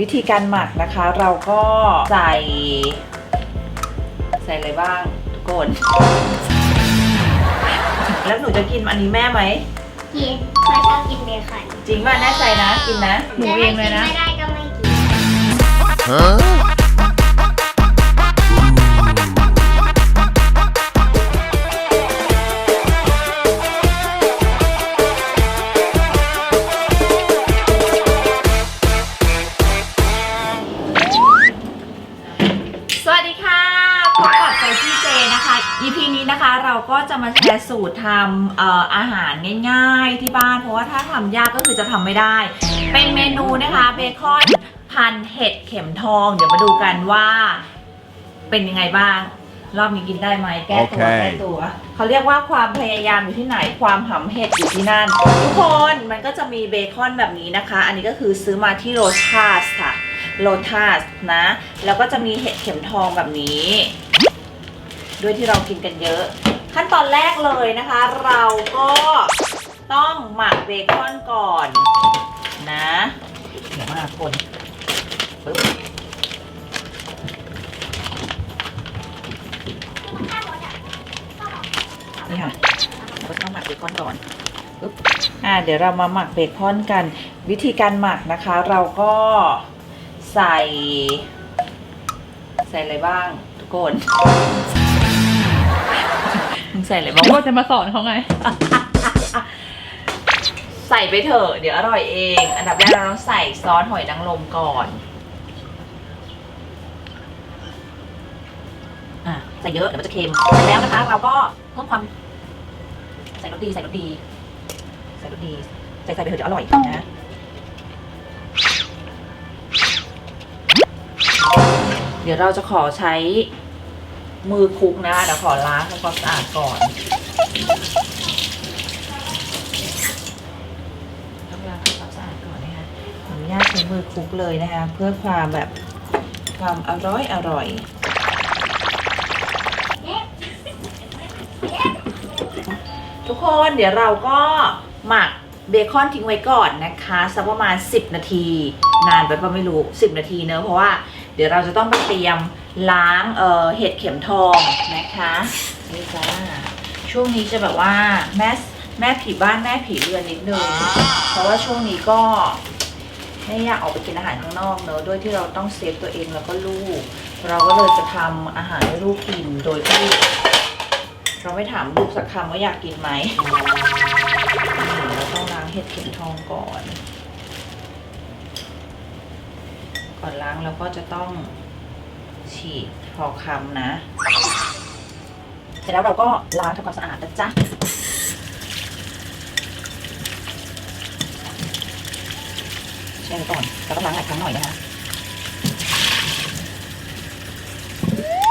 วิธีการหมักนะคะเราก็ใส่ ใส่อะไรบ้างทุกคนแล้วหนูจะกินอันนี้แม่ไหมกินเพราะชอบกินเบคอนจริงป่ะแน่ใจนะกินนะหนูเองเลยนะแต่ถ้ากิไม่ได้ก็ไม่กินส นะคะ EP นี้นะคะเราก็จะมาแชร์สูตรทำเอ่ออาหารง่ายๆ ที่บ้าน เพราะว่าถ้าทำยากก็คือจะทำไม่ได้ เป็นเมนูนะคะเบคอนพันเห็ดเข็มทอง เดี๋ยวมาดูกันว่าเป็นยังไงบ้าง รอบนี้กินได้ไหมแก้ตัวโอเคแก้ตัว เขาเรียกว่าความพยายามอยู่ที่ไหนความหำเห็ดอยู่ที่นั่น ทุกคนมันก็จะมีเบคอนแบบนี้นะคะ อันนี้ก็คือซื้อมาที่โรทัสค่ะโรทัสนะ แล้วก็จะมีเห็ดเข็มทองแบบนี้ ด้วยที่เรากินกันเยอะ ขั้นตอนแรกเลยนะคะ เราก็ต้องหมักเบคอนก่อน นะเดี๋ยวมาคนปึ๊บนี่ค่ะเราต้องหมักเบคอนก่อนปึ๊บอ่าเดี๋ยวเรามาหมักเบคอนกัน วิธีการหมักนะคะ เราก็ใส่ ใส่อะไรบ้างทุกคน ส่อะไรบ้างวะว่าจะมาสอนเขาไง ใส่ไปเถอะเดี๋ยวอร่อยเอง อันดับแรกเราต้องใส่ซอสหอยนางรมก่อน อะใส่เยอะเดี๋ยวมันจะเค็มเสร็จแล้วนะคะ เราก็เพิ่มความ ใส่รสดีใส่รสดี ใส่รสดีใส่ใส่ไปเถอะเดี๋ยวอร่อยนะเดี๋ยวเราจะขอใช้ มือคลุกนะเดี๋ยวขอล้างทำความสะอาดก่อนต้องล้างทำความสะอาดก่อนนะคะขออนุญาตใช้มือคลุกเลยนะคะ เพื่อความแบบความอร่อยอร่อยทุกคนเดี๋ยวเราก็หมักเบคอนทิ้งไว้ก่อนนะคะสักประมาณ 10 นาที นานไปปะไม่รู้ 10 นาทีเนอะเพราะว่าเดี๋ยวเราจะต้องไปเตรียม ล้างเอ่อเห็ดเข็มทองนะคะนี่จ้าช่วงนี้จะแบบว่าแม่แม่ผีบ้านแม่ผีเรือนนิดนึงเพราะว่าช่วงนี้ก็ไม่อยากออกไปกินอาหารข้างนอกเนอะด้วยที่เราต้องเซฟตัวเองแล้วก็ลูก เราก็เลยจะทำอาหารให้ลูกกินโดยที่เราไม่ถามลูกสักคำว่าอยากกินไหมเราต้องล้างเห็ดเข็มทองก่อน ก่อนล้างเราก็จะต้อง ฉีกพอคำนะ เสร็จแล้วเราก็ล้างทำความสะอาดนะจ๊ะแช่ไว้ก่อนเราต้องล้างหลายครั้งหน่อยนะคะ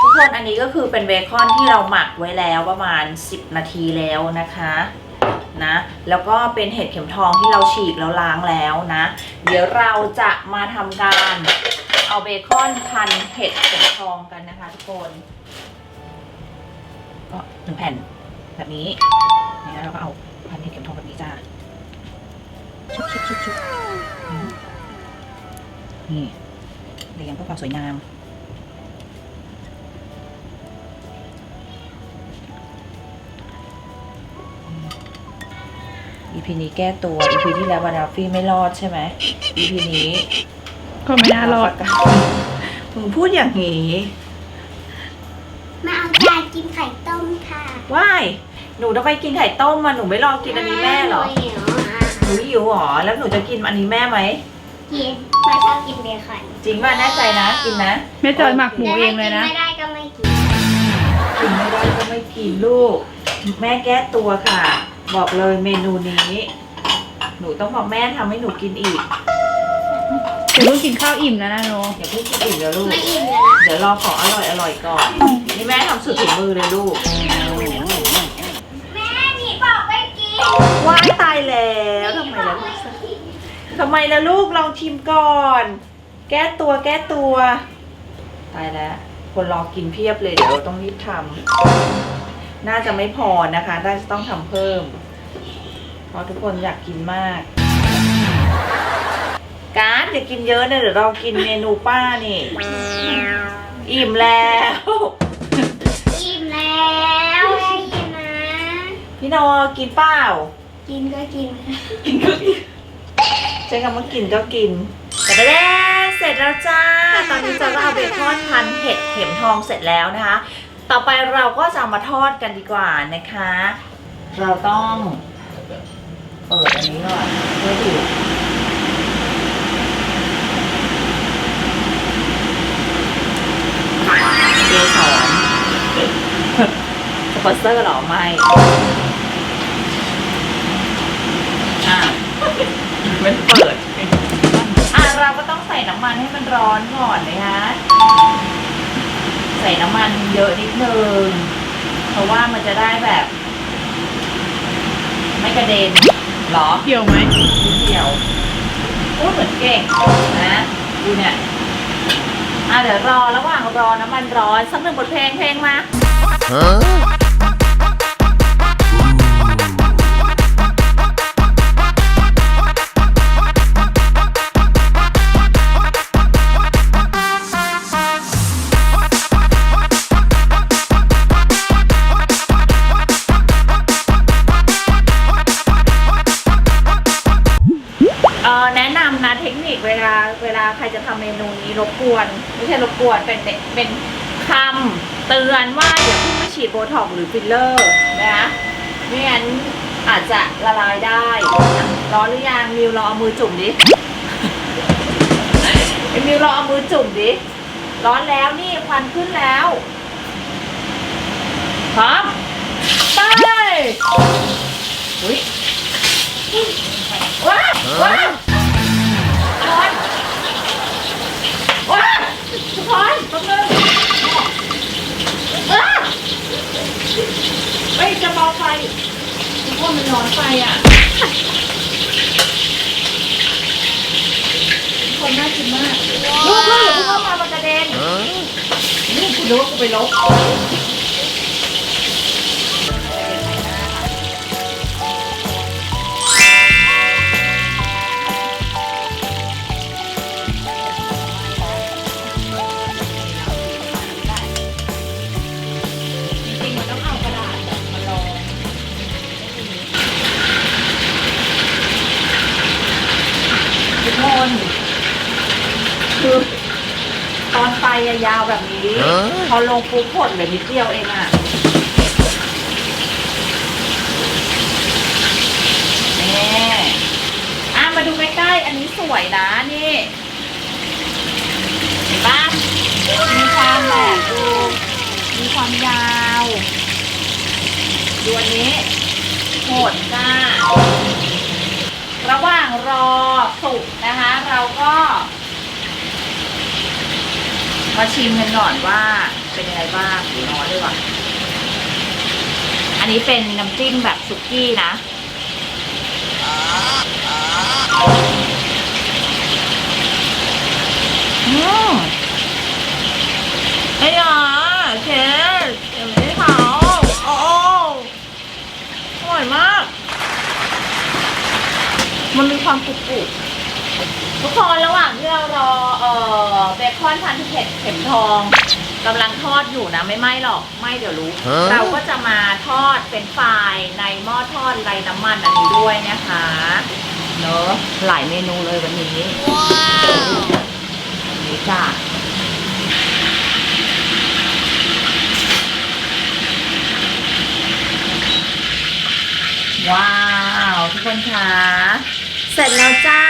ทุกคนอันนี้ก็คือเป็นเบคอนที่เราหมักไว้แล้วประมาณ 10 นาทีแล้วนะคะนะแล้วก็เป็นเห็ดเข็มทองที่เราฉีกแล้วล้างแล้วนะ เดี๋ยวเราจะมาทำการ เอาเบคอนพันเห็ดเข็มทองกันนะคะทุกคนก็หนึ่งแผ่นแบบนี้นี่แล้วเราก็เอาพันเห็ดเข็มทองแบบนี้จ้าชุบชุบชุบชุบนี่เรียงเพื่อความสวยงาม EP นี้แก้ตัว EP ที่แล้ววานาฟี่ไม่รอดใช่ไหม EP นี้ ก็ไม่น่ารอดมึงพูดอย่างนี้มาเอาจานกินไข่ต้มค่ะว่ายหนูต้องไปกินไข่ต้มมาหนูไม่รอกินอันนี้แม่เหรอไม่เหรออะหนูหิวเหรอแล้วหนูจะกินอันนี้แม่ไหมกินเพราะชอบกินเบคอนจริงป่ะแน่ใจนะกินนะแม่จอยหมักหมูเองเลยนะแต่ถ้ากินไม่ได้ก็ไม่กิน กินไม่ได้ก็ไม่กินลูก แม่แก้ตัวค่ะ บอกเลยเมนูนี้ หนูต้องบอกแม่ทำให้หนูกินอีก เดี๋ยวเพิ่งกินข้าวอิ่มนะนะโนอย่าเพิ่งกินอีกเดี๋ยวลูก ไม่อิ่มเลยนะเดี๋ยวรอของอร่อยอร่อยก่อน นี่แม่ทำสุดถึงมือเลยลูก แม่หนีบอกไม่กินว้ายตายแล้วทำไมล่ะลูกทำไมล่ะลูกลองชิมก่อน แก้ตัวแก้ตัว ตายแล้ว คนรอกินเพียบเลยเดี๋ยวเราต้องรีบทำน่าจะไม่พอนะคะน่าจะต้องทำเพิ่ม เพราะทุกคนอยากกินมาก การ์ดอย่ากินเยอะนะเดี๋ยวเรากินเมนูป้านี่ อิ่มแล้ว อิ่มแล้วได้ยินนะ พี่นอกินเปล่า กินก็กินกินก็กินใช้คำว่ากินก็กินแต่ก็แล้วเสร็จแล้วจ้า ตอนนี้จะก็เอาเบคอนพันเห็ดเข็มทองเสร็จแล้วนะคะ ต่อไปเราก็จะเอามาทอดกันดีกว่านะคะ เราต้องเปิดอันนี้ก่อนเพื่อดู เกสรสปอนเซอร์เหรอไม่อะไม่เปิด อะเราก็ต้องใส่น้ำมันให้มันร้อนก่อนนะคะใส่น้ำมันเยอะนิดนึงเพราะว่ามันจะได้แบบ ไม่กระเด็นเหรอเกี่ยวไหมเกี่ยวพูดเหมือนเก่งนะ ดูเนี่ย อะเดี๋ยวรอระหว่างรอน้ำมันร้อนสักหนึ่งบทเพลงเพลงมา เวลาเวลาใครจะทำเมนูนี้รบกวน ไม่ใช่รบกวนเป็นเป็นคำเตือนว่าอย่าเพิ่งไปฉีดโบท็อกหรือฟิลเลอร์นะไม่งั้นอาจจะละลายได้ร้อนหรือยังมิวลองเอามือจุ่มดิมิวลองเอามือจุ่มดิร้อนแล้วนี่ควันขึ้นแล้วพร้อมไปอุ้ยว้าวว้า ยาวแบบนี้ พอลงปุ๊บผลเหลือนิดเดียวเองอะนี่อะมาดูใกล้ๆ อันนี้สวยนะนี่เห็นปะมีความแบบดูมีความยาวดูอันนี้โหดจ้าระหว่างรอสุกนะคะ เราก็ มาชิมกันก่อนว่าเป็นยังไงบ้างหรือร้อนด้วยวะอันนี้เป็นน้ำจิ้มแบบสุกี้นะอืมไอ้ยาเชฟเดี๋ยวไม่ได้เผาอ้โอ้อร่อยมาก มันมีความกรุบกรุบ ทุกคนระหว่างที่เรารอเอ่อเบคอนพันเผ็ดเข็มทองกำลังทอดอยู่นะไม่ไหม้หรอกไหม้เดี๋ยวรู้ ฮะ เราก็จะมาทอดเป็นไฟรายในหม้อทอดไรน้ำมันอันนี้ด้วยนะคะเนอะหลายเมนูเลยวันนี้นี่จ้าว้าว ทุกคนคะ เสร็จแล้วจ้า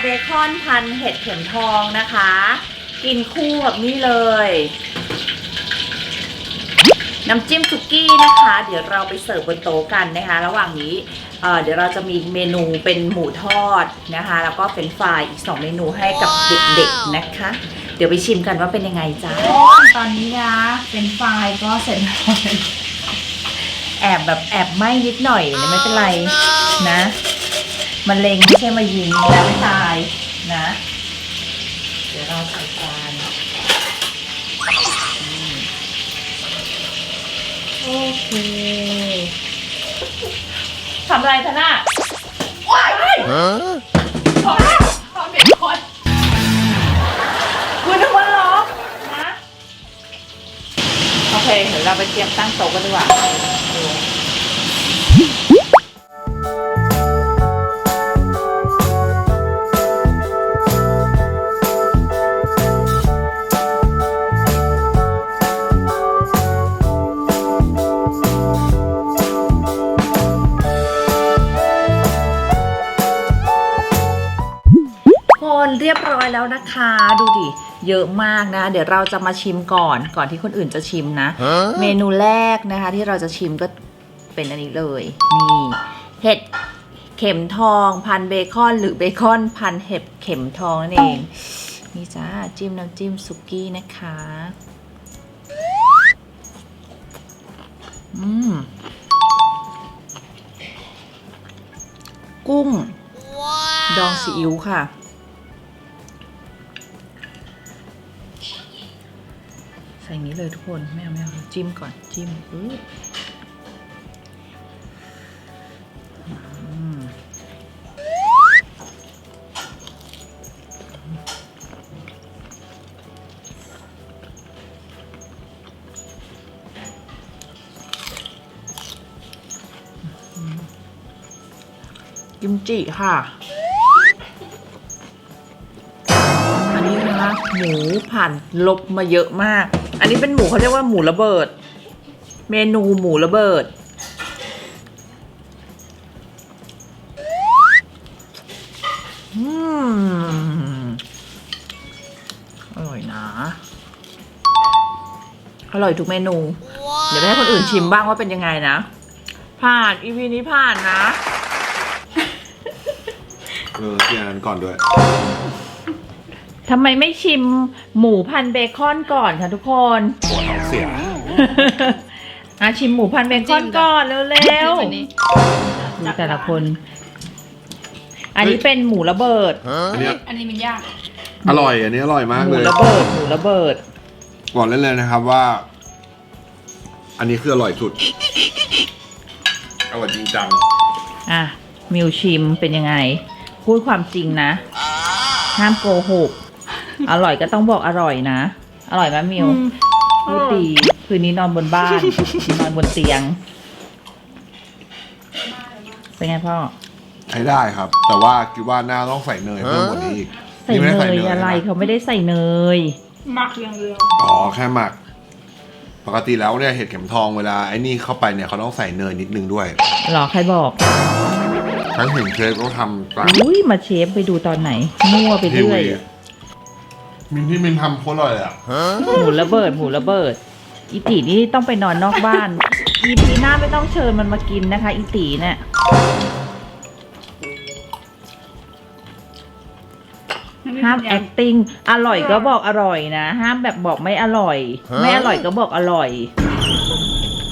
เบคอนพันเห็ดเข็มทองนะคะ กินคู่กับนี่เลย น้ำจิ้มสุกี้นะคะ เดี๋ยวเราไปเสิร์ฟบนโต๊ะกันนะคะ ระหว่างนี้เอ่อเดี๋ยวเราจะมีเมนูเป็นหมูทอดนะคะ แล้วก็เป็นฟรายอีก 2 เมนูให้กับเด็กๆนะคะ เดี๋ยวไปชิมกันว่าเป็นยังไงจ้าตอนนี้นะเป็นฟรายก็เสร็จแล้วแอบแบบแอบไหม้นิดหน่อยเนี่ยไม่เป็นไรนะ มันเลงไม่ใช่มายิงแล้วไม่ตายนะ เดี๋ยวเราใส่กานโอเคทำอะไรธนาว้ายขอขอเปลี่ยนคนคุณนึกว่าร้องนะโอเคเดี๋ยวเราไปเตรียมตั้งโต๊ะกันดีกว่า แล้วนะคะ ดูดิ เยอะมากนะ เดี๋ยวเราจะมาชิมก่อน ก่อนที่คนอื่นจะชิมนะ เมนูแรกนะคะ ที่เราจะชิมก็เป็นอันนี้เลย นี่ เห็ดเข็มทอง พันเบคอน หรือเบคอนพันเห็ดเข็มทองนั่นเอง นี่จ้าจิ้มน้ำจิ้มสุกี้นะคะ อืมกุ้ง ดองซีอิ๊วค่ะ ส่อย่างนี้เลยทุกคนไม่เอาไม่เอาจิ้มก่อนจิ้มอื้อกิมจิค่ะ อันนี้นะคะหมูผ่านลบมาเยอะมาก อันนี้เป็นหมูเขาเรียกว่าหมูระเบิด เมนูหมูระเบิด อืม อร่อยนะ อร่อยทุกเมนู เดี๋ยวไปให้คนอื่นชิมบ้างว่าเป็นยังไงนะ ผ่านอีพีนี้ผ่านนะ เออกินอันนั้นก่อนด้วย ทำไมไม่ชิมหมูพันเบคอนก่อนคะทุกคน ปวดท้องเสียอะชิมหมูพันเบคอนก่อนเร็วจิ้มอันนี้ๆดูแต่ละคน อันนี้เป็นหมูระเบิด อันเนี้ยอันนี้มันยาก อร่อย อันนี้อร่อยมากหมูเลยระเบิดหมูระเบิด บอกเล่นเลยนะครับว่า อันนี้คืออร่อยสุดอร่อยจริงจังอะมิวชิมเป็นยังไง พูดความจริงนะ ห้ามโกหก อร่อยก็ต้องบอกอร่อยนะ อร่อยไหมมิวพูดดีคืนนี้นอนบนบ้าน นอนบนเตียง เป็นไงพ่อ ใช้ได้ครับ แต่ว่าคิดว่าน่าต้องใส่เนยเพิ่มกว่านี้อีกใส่นี่ไม่เนได้ยอะไรนะเขาไม่ได้ใส่เนย หมักอย่างเดียวอ๋อแค่หมัก ปกติแล้วเนี่ยเห็ดเข็มทองเวลาไอ้นี่เข้าไปเนี่ยเขาต้องใส่เนยนิดนึงด้วยหรอใครบอก ทั้งเห็นเชฟก็ทำตามอุ้ยมาเชฟไปดูตอนไหน มั่วไปทีเรื่อยวี มินที่มินทำโคตรอร่อยเลยอะหมูระเบิดหมูระเบิด อีตีนี่ต้องไปนอนนอกบ้าน อีพีหน้าไม่ต้องเชิญมันมากินนะคะ อีตีเนี่ยห้าม acting อร่อยก็บอกอร่อยนะ ห้ามแบบบอกไม่อร่อย ไม่อร่อยก็บอกอร่อย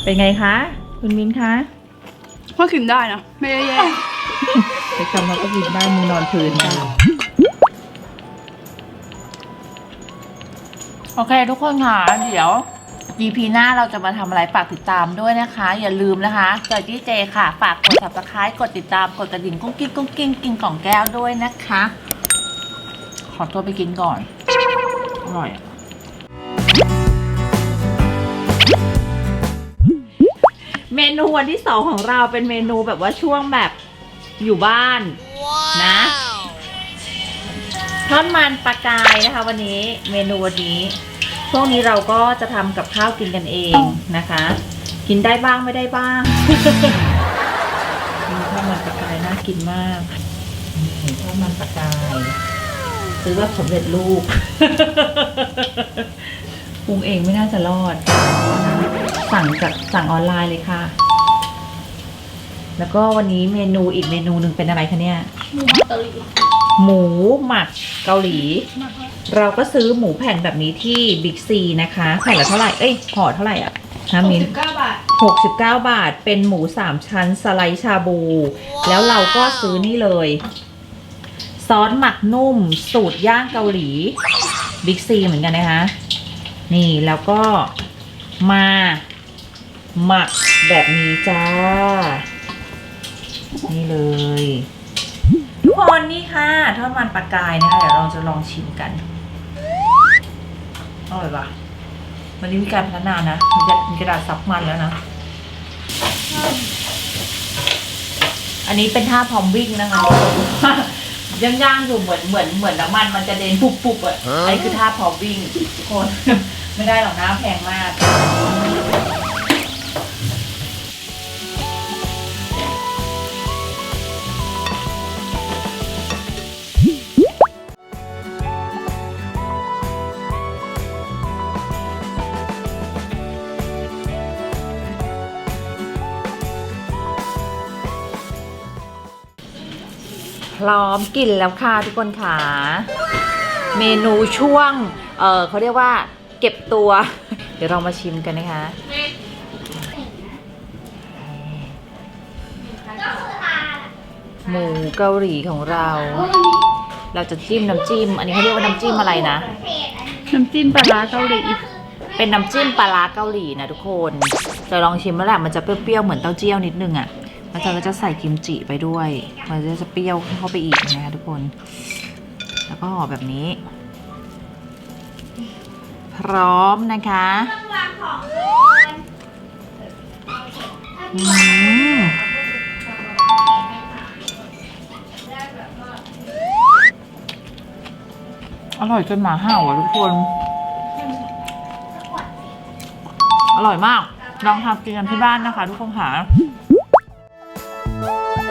เป็นไงคะ คุณมินคะพ่อกินได้นะไม่ได้แย่ไปคำเราก็กินได้มือนอนพื้นนะ โอเคทุกคนค่ะ เดี๋ยว EP หน้าเราจะมาทำอะไรฝากติดตามด้วยนะคะ อย่าลืมนะคะจอยจี้เจค่ะ ฝากกด subscribe กดติดตามกดกระดิ่งกุ้งกิ้งกุ้งกิ้งกินกล่องแก้วด้วยนะคะ ขอตัวไปกินก่อน อร่อยอะเมนูวันที่สองของเราเป็นเมนูแบบว่าช่วงแบบอยู่บ้านนะ ทอดมันปลากายนะคะ วันนี้เมนูวันนี้ช่วงนี้เราก็จะทำกับข้าวกินกันเองนะคะ กินได้บ้างไม่ได้บ้างนี่ทอดมันปลากายน่ากินมากนี่ทอดมันปลากายซื้อแบบสำเร็จรูปปรุงเองไม่น่าจะรอด สั่งจากสั่งออนไลน์เลยค่ะ แล้วก็วันนี้เมนูอีกเมนูหนึ่งเป็นอะไรคะเนี่ยหมูมัตเตอรี่ หมูหมักเกาหลี เราก็ซื้อหมูแผ่นแบบนี้ที่บิ๊กซีนะคะแผ่นละเท่าไหร่ เอ้ยห่อเท่าไหร่อะฮามินสิบเก้าบาท 69 บาท เป็นหมูสามชั้นสไลด์ชาบู แล้วเราก็ซื้อนี่เลย ซอสหมักนุ่ม สูตรย่างเกาหลีบิ๊กซีเหมือนกันนะคะ นี่แล้วก็มาหมักแบบนี้จ้า นี่เลยทุก คนนี่ค่ะทอดมันปลากายนะคะเดี๋ยวเราจะลองชิมกันอร่อยปะวันนี้มีการพัฒนานะมีกระมีกระดาษซับมันแล้วนะ อันนี้เป็นท่าพร้อมวิ่งนะคะย่างๆอยู่เหมือนเหมือนเหมือนน้ำมันมันจะเด็นปุบปุบๆอะอันนี้คือท่าพร้อมวิ่งทุกคนไม่ได้หรอกนะแพงมาก พร้อมกินแล้วค่ะทุกคนค่ะ เมนูช่วง เออเขาเรียกว่า เก็บตัว เดี๋ยวเรามาชิมกันนะคะหมูเกาหลีของเรา เราจะจิ้มน้ำจิ้ม อันนี้เขาเรียกว่าน้ำจิ้มอะไรนะ น้ำจิ้มปลาร้าเกาหลี เป็นน้ำจิ้มปลาร้าเกาหลีนะทุกคน จะลองชิมแล้วแหละมันจะเปรี้ยวๆเหมือนเต้าเจี้ยวนิดนึงอะ แล้วเราก็จะใส่กิมจิไปด้วย มันจะเปรี้ยวเข้าไปอีกนะคะทุกคน แล้วก็ห่อแบบนี้ พร้อมนะคะองวางของก่อนอืมอร่อยจนหมาเห่าอะทุกคน อร่อยมาก ลองทำกินกันที่บ้านนะคะ ทุกคนค่ะ Bye.